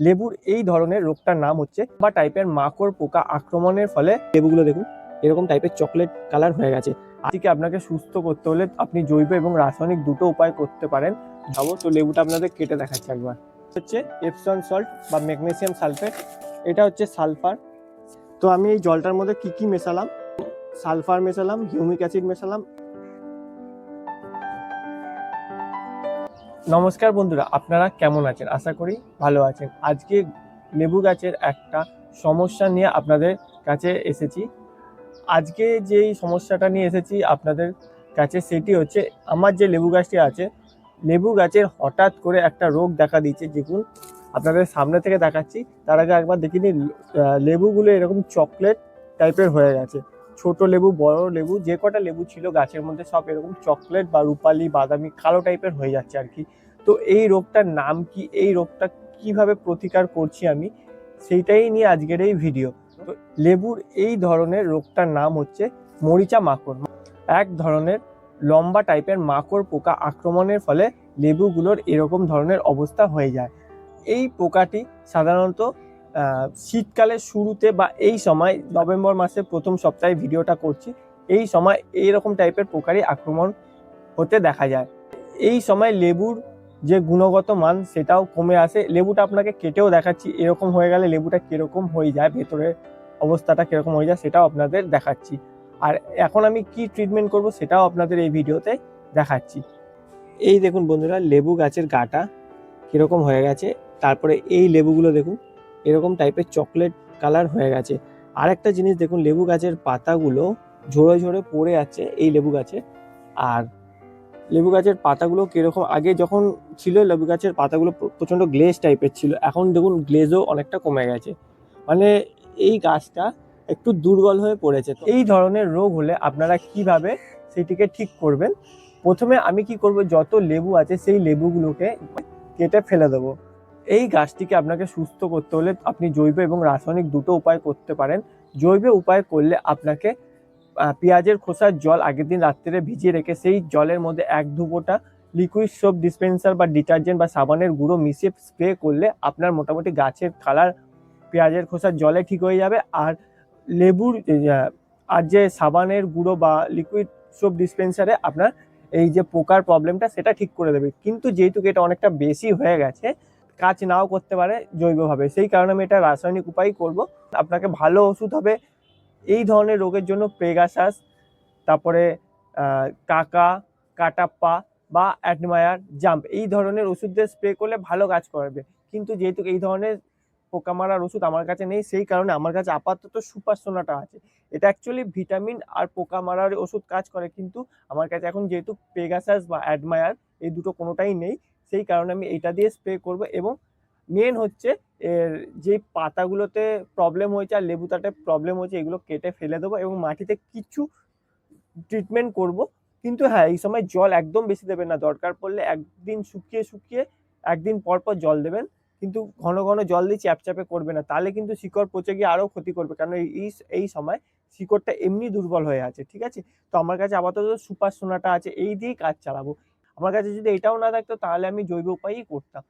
লেবুর এই ধরনের রোগটার নাম হচ্ছে বা টাইপের মাকড় পোকা আক্রমণের ফলে লেবুগুলো দেখুন, এরকম টাইপের চকলেট কালার হয়ে গেছে। আজকে আপনাকে সুস্থ করতে হলে আপনি জৈব এবং রাসায়নিক দুটো উপায় করতে পারেন। যাব তো লেবুটা আপনাদের কেটে দেখাচ্ছি একবার। হচ্ছে এপসন সল্ট বা ম্যাগনেসিয়াম সালফেট এটা হচ্ছে সালফার তো আমি এই জলটার মধ্যে কি কি মেশালাম? সালফার মেশালাম হিউমিক অ্যাসিড মেশালাম নমস্কার বন্ধুরা, আপনারা কেমন আছেন? আশা করি ভালো আছেন। আজকে লেবু গাছের একটা সমস্যা নিয়ে আপনাদের কাছে এসেছি। আজকে যেই সমস্যাটা নিয়ে এসেছি আপনাদের কাছে, সেটি হচ্ছে আমার যে লেবু গাছটি আছে, লেবু গাছের হঠাৎ করে একটা রোগ দেখা দিচ্ছে দেখুন, আপনাদের সামনে থেকে দেখাচ্ছি। তার আগে একবার দেখিনি লেবুগুলো এরকম চকলেট টাইপের হয়ে গেছে। ছোট লেবু, বড় লেবু, যে কটা লেবু ছিল গাছের মধ্যে সব এরকম চকলেট বা রূপালি, বাদামি, কালো টাইপের হয়ে যাচ্ছে আর কি। তো এই রোগটার নাম কি? এই রোগটা কীভাবে প্রতিকার করছি আমি? সেইটাই নিয়ে আজকের এই ভিডিও তো লেবুর এই ধরনের রোগটার নাম হচ্ছে মরিচা মাকড়। এক ধরনের লম্বা টাইপের মাকড় পোকা আক্রমণের ফলে লেবুগুলোর এরকম ধরনের অবস্থা হয়ে যায়। এই পোকাটি সাধারণত শীতকালের শুরুতে বা এই সময় নভেম্বর মাসের প্রথম সপ্তাহে ভিডিওটা করছি, এই সময় এইরকম টাইপের পোকারই আক্রমণ হতে দেখা যায়। এই সময় লেবুর যে গুণগত মান সেটাও কমে আসে। লেবুটা আপনাকে কেটেও দেখাচ্ছি, এরকম হয়ে গেলে লেবুটা কীরকম হয়ে যায় ভেতরের অবস্থাটা কীরকম হয়ে যায় সেটাও আপনাদের দেখাচ্ছি। আর এখন আমি কি ট্রিটমেন্ট করব সেটাও আপনাদের এই ভিডিওতে দেখাচ্ছি। এই দেখুন বন্ধুরা, লেবু গাছের গাটা কীরকম হয়ে গেছে, তারপরে এই লেবুগুলো দেখুন। এরকম টাইপের চকলেট কালার হয়ে গেছে। আর একটা জিনিস দেখুন, লেবু গাছের পাতাগুলো ঝরে ঝরে পড়ে আছে এই লেবু গাছে। আর লেবু গাছের পাতাগুলো কীরকম, আগে যখন ছিল লেবু গাছের পাতাগুলো প্রচণ্ড গ্লেজ টাইপের ছিল, এখন দেখুন গ্লেজও অনেকটা কমে গেছে। মানে এই গাছটা একটু দুর্বল হয়ে পড়েছে। এই ধরনের রোগ হলে আপনারা কীভাবে সেটিকে ঠিক করবেন? প্রথমে আমি কি করব, যত লেবু আছে সেই লেবুগুলোকে কেটে ফেলে দেবো। এই গাছটিকে আপনাকে সুস্থ করতে হলে আপনি জৈব এবং রাসায়নিক দুটো উপায় করতে পারেন। জৈব উপায় করলে আপনাকে পেঁয়াজের খোসার জল আগের দিন রাত্রে ভিজিয়ে রেখে সেই জলের মধ্যে এক দুপোটা লিকুইড সোপ ডিসপেন্সার বা ডিটারজেন্ট বা সাবানের গুঁড়ো মিশিয়ে স্প্রে করলে আপনার মোটামুটি গাছের কালার পেঁয়াজের খোসার জলে ঠিক হয়ে যাবে। আর লেবুর আর যে সাবানের গুঁড়ো বা লিকুইড সোপ ডিসপেন্সারে আপনার এই যে পোকার প্রবলেমটা সেটা ঠিক করে দেবে। কিন্তু যেহেতু এটা অনেকটা বেশি হয়ে গেছে কাজ নাও করতে পারে জৈবভাবে। সেই কারণে আমি এটা রাসায়নিক উপায় করব। আপনাকে ভালো ওষুধ হবে। এই ধরনের রোগের জন্য পেগাসাস, তারপরে কাকা, কাটাপ্পা বা অ্যাডমায়ার, জাম্প এই ধরনের ওষুধ দিয়ে স্প্রে করলে ভালো কাজ করবে। কিন্তু যেহেতু এই ধরনের পোকা মারার ওষুধ আমার কাছে নেই, সেই কারণে আমার কাছে আপাতত সুপার সোনাটা আছে। এটা অ্যাকচুয়ালি ভিটামিন আর পোকা মারার ওষুধ কাজ করে, কিন্তু আমার কাছে এখন যেহেতু পেগাসাস বা অ্যাডমায়ার, এই দুটো কোনোটাই নেই। সেই কারণে আমি এইটা দিয়ে স্প্রে করব এবং মেন হচ্ছে এর যে পাতাগুলোতে প্রবলেম হয়েছে আর লেবুটাতে প্রবলেম হয়েছে, এগুলো কেটে ফেলে দেবো এবং মাটিতে কিছু ট্রিটমেন্ট করব। কিন্তু হ্যাঁ এই সময় জল একদম বেশি দেবেন না। দরকার পড়লে একদিন শুকিয়ে শুকিয়ে একদিন পর পর জল দেবেন। কিন্তু ঘন ঘন জল দিয়ে চ্যাপচ্যাপে করবে না। তাহলে কিন্তু শিকড় পচে গিয়ে আরও ক্ষতি করবে। কারণ এই- এই সময় শিকড়টা এমনি দুর্বল হয়ে আছে, ঠিক আছে? তো আমার কাছে আপাতত সুপার সোনাটা আছে, এই দিয়েই কাজ চালাবো। আমার কাছে যদি এটাও না থাকতো, তাহলে আমি জৈব উপায়ই করতাম।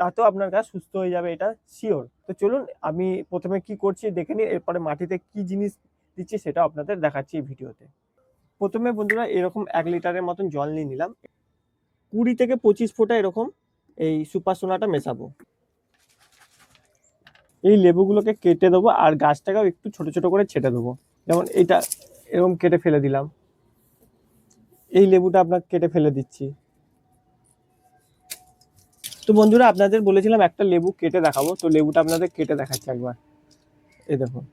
তাতেও আপনার গাছ সুস্থ হয়ে যাবে, এটা শিওর তো চলুন, আমি প্রথমে কি করছি দেখে নিই, এরপরে মাটিতে কি জিনিস দিচ্ছি সেটা আপনাদের দেখাচ্ছি এই ভিডিওতে। প্রথমে বন্ধুরা, এরকম এক লিটারের মতন জল নিয়ে নিলাম। কুড়ি থেকে পঁচিশ ফোঁটা এরকম এই সুপার সোনাটা মেশাবো। এই লেবুগুলোকে কেটে দেবো, আর গাছটাকেও একটু ছোট ছোট করে ছেটে দেবো। যেমন এটা, এরকম কেটে ফেলে দিলাম। এই লেবুটা আপনাকে কেটে ফেলে দিচ্ছি। তো বন্ধুরা, আপনাদের বলেছিলাম একটা লেবু কেটে দেখাবো, তো লেবুটা আপনাদের কেটে দেখাচ্ছি একবার। এই দেখুন।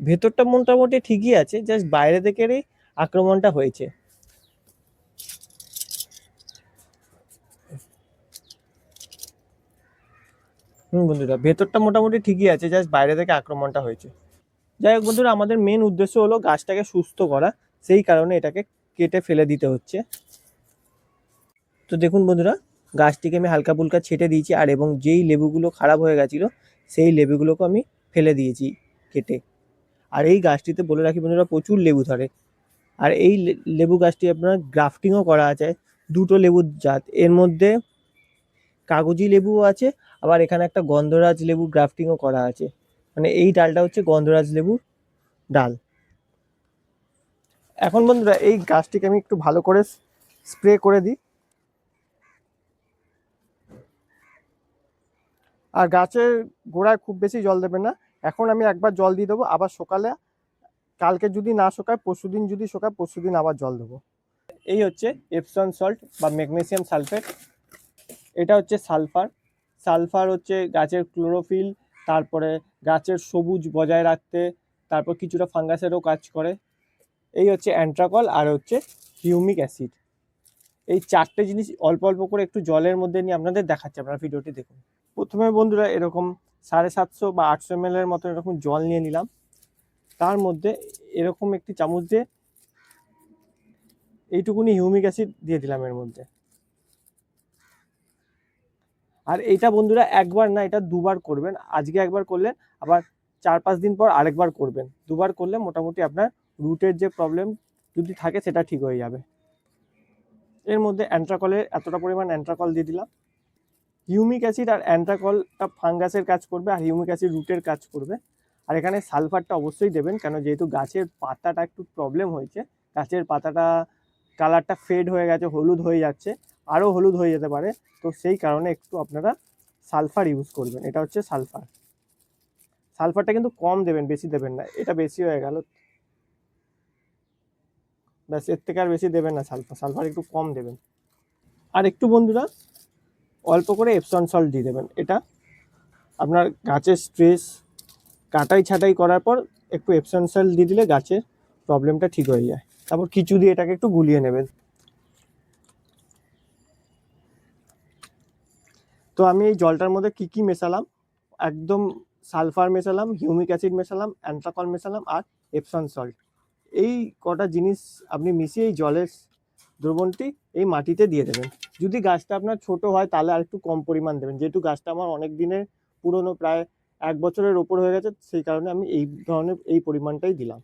ভেতরটা মোটামুটি ঠিকই আছে জাস্ট বাইরে থেকেই আক্রমণটা হয়েছে। হুম বন্ধুরা, ভেতরটা মোটামুটি ঠিকই আছে জাস্ট বাইরে থেকে আক্রমণটা হয়েছে। যাই হোক বন্ধুরা, আমাদের মেন উদ্দেশ্য হলো গাছটাকে সুস্থ করা, সেই কারণে এটাকে কেটে ফেলে দিতে হচ্ছে। তো দেখুন বন্ধুরা, গাছটিকে আমি হালকা ফুলকা ছেটে দিয়েছি, আর এবং যেই লেবুগুলো খারাপ হয়ে গেছিল, সেই লেবুগুলোকে আমি ফেলে দিয়েছি কেটে। আর এই গাছটিতে বলে রাখি বন্ধুরা, প্রচুর লেবু ধরে। আর এই লেবু গাছটি আপনার গ্রাফটিংও করা আছে, দুটো লেবুর জাত। এর মধ্যে কাগজি লেবুও আছে আবার এখানে একটা গন্ধরাজ লেবু গ্রাফটিংও করা আছে। মানে এই ডালটা হচ্ছে গন্ধরাজ লেবুর ডাল। এখন বন্ধুরা, এই গাছটিকে আমি একটু ভালো করে স্প্রে করে দিই। আর গাছের গোড়ায় খুব বেশি জল দেবে না। এখন আমি একবার জল দিয়ে দেবো, আবার সকালে, কালকে যদি না শোকায়, পরশুদিন যদি শোকায়, পরশুদিন আবার জল দেবো। এই হচ্ছে এপসন সল্ট বা ম্যাগনেসিয়াম সালফেট এটা হচ্ছে সালফার সালফার হচ্ছে গাছের ক্লোরোফিল তারপরে গাছের সবুজ বজায় রাখতে, তারপর কিছুটা ফাঙ্গাসেরও কাজ করে। এই হচ্ছে অ্যান্ট্রাকল আর হচ্ছে হিউমিক অ্যাসিড। এই চারটে জিনিস অল্প অল্প করে একটু জলের মধ্যে নিয়ে আপনাদের দেখাচ্ছি, আপনারা ভিডিওটি দেখুন। প্রথমে বন্ধুরা এরকম সাড়ে সাতশো বা আটশো এম এর মতো এরকম জল নিয়ে নিলাম। তার মধ্যে এরকম একটি চামচ দিয়ে এইটুকুনি হিউমিক অ্যাসিড দিয়ে দিলাম এর মধ্যে। আর এইটা বন্ধুরা একবার না, এটা দুবার করবেন। আজকে একবার করলেন আবার চার পাঁচ দিন পর আরেকবার করবেন। দুবার করলে মোটামুটি আপনার রুটের যে প্রবলেম যদি থাকে সেটা ঠিক হয়ে যাবে। এর মধ্যে অ্যান্ট্রাকলের এতটা পরিমাণ অ্যান্ট্রাকল দিয়ে দিলাম। হিউমিক অ্যাসিড আর অ্যান্ট্রাকলটা ফাঙ্গাসের কাজ করবে আর হিউমিক অ্যাসিড রুটের কাজ করবে। আর এখানে সালফারটা অবশ্যই দেবেন, কেন যেহেতু গাছের পাতাটা একটু প্রবলেম হয়েছে, গাছের পাতাটা, কালারটা ফেড হয়ে গেছে, হলুদ হয়ে যাচ্ছে। আরও হলুদ হয়ে যেতে পারে। তো সেই কারণে একটু আপনারা সালফার ইউজ করবেন। এটা হচ্ছে সালফার। সালফারটা কিন্তু কম দেবেন, বেশি দেবেন না। এটা বেশি হয়ে গেল। ব্যাস, এর থেকে আর বেশি দেবেন না সালফার। সালফার একটু কম দেবেন। আর একটু বন্ধুরা, অল্প করে এপসন সল্ট দিয়ে দেবেন। এটা আপনার গাছের স্ট্রেস কাটাই ছাটাই করার পর একটু এপসন সল্ট দিয়ে দিলে গাছের প্রবলেমটা ঠিক হয়ে যায়। তারপর কিছু দিয়ে এটাকে একটু গুলিয়ে নেবেন। তো আমি এই জলটার মধ্যে কি কি মেশালাম? একদম সালফার মেশালাম, হিউমিক অ্যাসিড মেশালাম অ্যান্ট্রাকল মেশালাম আর এপসন সল্ট। এই কটা জিনিস আপনি মিশিয়ে এই জলের দ্রবণটি এই মাটিতে দিয়ে দেবেন। যদি গাছটা আপনার ছোট হয় তাহলে আর একটু কম পরিমাণ দেবেন। যেহেতু গাছটা আমার অনেক দিনের পুরনো, প্রায় এক বছরের ওপর হয়ে গেছে, সেই কারণে আমি এই ধরনের এই পরিমাণটাই দিলাম।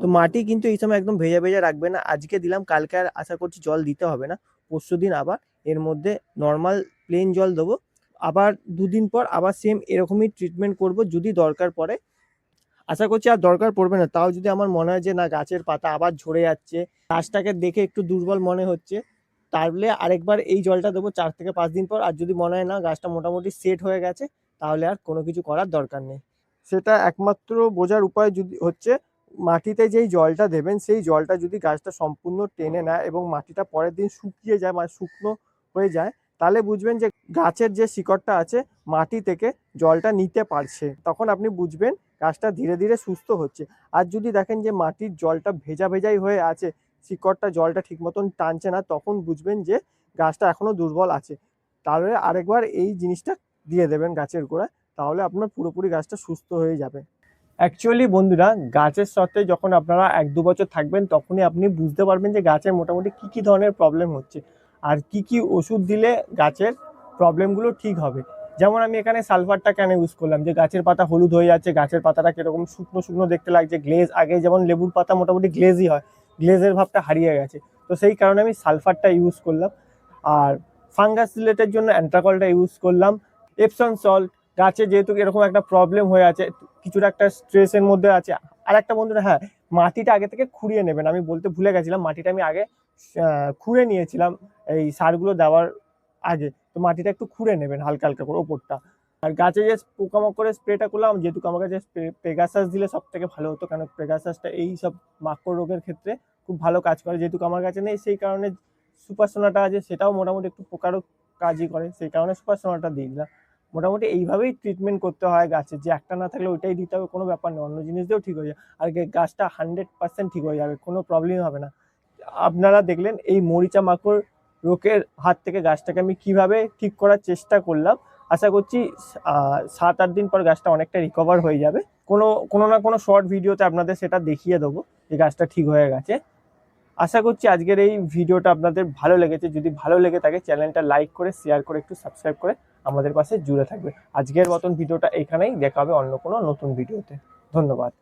তো মাটি কিন্তু এই সময় একদম ভেজা ভেজা রাখবে না। আজকে দিলাম, কালকে আর আশা করছি জল দিতে হবে না। পরশু দিন আবার এর মধ্যে নর্মাল প্লেন জল দেবো। আবার দুদিন পর আবার সেম এরকমই ট্রিটমেন্ট করব যদি দরকার পড়ে। আশা করছি আর দরকার পড়বে না, তাও যদি আমার মনে হয় যে না, গাছের পাতা আবার ঝরে যাচ্ছে, গাছটাকে দেখে একটু দুর্বল মনে হচ্ছে, তাহলে আরেকবার এই জলটা দেবো চার থেকে পাঁচ দিন পর। আর যদি মনে হয় না, গাছটা মোটামুটি সেট হয়ে গেছে, তাহলে আর কোনো কিছু করার দরকার নেই। সেটা একমাত্র বোঝার উপায় যদি হচ্ছে, মাটিতে যেই জলটা দেবেন, সেই জলটা যদি গাছটা সম্পূর্ণ টেনে নেয় এবং মাটিটা পরের দিন শুকিয়ে যায় মানে শুকনো হয়ে যায়, তাহলে বুঝবেন যে গাছের যে শিকড়টা আছে, মাটি থেকে জলটা নিতে পারছে। তখন আপনি বুঝবেন গাছটা ধীরে ধীরে সুস্থ হচ্ছে। আর যদি দেখেন যে মাটির জলটা ভেজা ভেজাই হয়ে আছে, শিকড়টা জলটা ঠিক মতন টানছে না, তখন বুঝবেন যে গাছটা এখনও দুর্বল আছে। তাহলে আরেকবার এই জিনিসটা দিয়ে দেবেন গাছের গোড়ায়, তাহলে আপনার পুরোপুরি গাছটা সুস্থ হয়ে যাবে। অ্যাকচুয়ালি বন্ধুরা, গাছের সাথে যখন আপনারা এক দু বছর থাকবেন, তখনই আপনি বুঝতে পারবেন যে গাছের মোটামুটি কী কী ধরনের প্রবলেম হচ্ছে। আর কি কি ওষুধ দিলে গাছের প্রবলেমগুলো ঠিক হবে। যেমন আমি এখানে সালফারটা কেন ইউজ করলাম? যে গাছের পাতা হলুদ হয়ে যাচ্ছে, গাছের পাতাটা কীরকম শুকনো শুকনো দেখতে লাগছে গ্লেজ আগে যেমন লেবুর পাতা মোটামুটি গ্লেজই হয় গ্লেজের ভাবটা হারিয়ে গেছে। তো সেই কারণে আমি সালফারটা ইউজ করলাম। আর ফাঙ্গাস রিলেটের জন্য অ্যান্ট্রাকলটা ইউজ করলাম। এপসন সল্ট গাছে যেহেতু এরকম একটা প্রবলেম হয়ে আছে, কিছুটা একটা স্ট্রেসের মধ্যে আছে। আর একটা বন্ধুরা হ্যাঁ মাটিটা আগে থেকে খুঁড়িয়ে নেবেন। আমি বলতে ভুলে গেছিলাম, মাটিটা আমি আগে খুঁড়ে নিয়েছিলাম এই সারগুলো দেওয়ার আগে। তো মাটিটা একটু খুঁড়ে নেবেন হালকা হালকা করে ওপরটা। আর গাছে যে পোকামাকড়ের স্প্রেটা করলাম যেহেতু আমার কাছে পেগাসাস দিলে সব থেকে ভালো হতো, কারণ পেগাসাসটা এই সব মাকড় রোগের ক্ষেত্রে খুব ভালো কাজ করে। যেহেতু আমার কাছে নেই, সেই কারণে সুপারসোনাটা আছে, সেটাও মোটামুটি একটু পোকারও কাজই করে, সেই কারণে সুপার সোনাটা দিয়ে দিলাম। মোটামুটি এইভাবেই ট্রিটমেন্ট করতে হয় গাছের যে একটা না থাকলে ওইটাই দিতে হবে, কোনো ব্যাপার নেই, অন্য জিনিস দিয়েও ঠিক হয়ে যায়। আর গাছটা হান্ড্রেড পার্সেন্ট ঠিক হয়ে যাবে, কোনো প্রবলেম হবে না। আপনারা দেখলেন এই মরিচা মাকড় রোগের হাত থেকে গাছটাকে আমি কীভাবে ঠিক করার চেষ্টা করলাম। আশা করছি সাত, আট দিন পর গাছটা অনেকটা রিকভার হয়ে যাবে। কোনো কোনো না কোনো শর্ট ভিডিওতে আপনাদের সেটা দেখিয়ে দেবো যে গাছটা ঠিক হয়ে গেছে। আশা করছি আজকের এই ভিডিওটা আপনাদের ভালো লেগেছে। যদি ভালো লেগে থাকে, চ্যানেলটা লাইক করে শেয়ার করে, একটু সাবস্ক্রাইব করে আমাদের পাশে জুড়ে থাকবে। আজকের মতন ভিডিওটা এখানেই। দেখা হবে অন্য কোনো নতুন ভিডিওতে। ধন্যবাদ।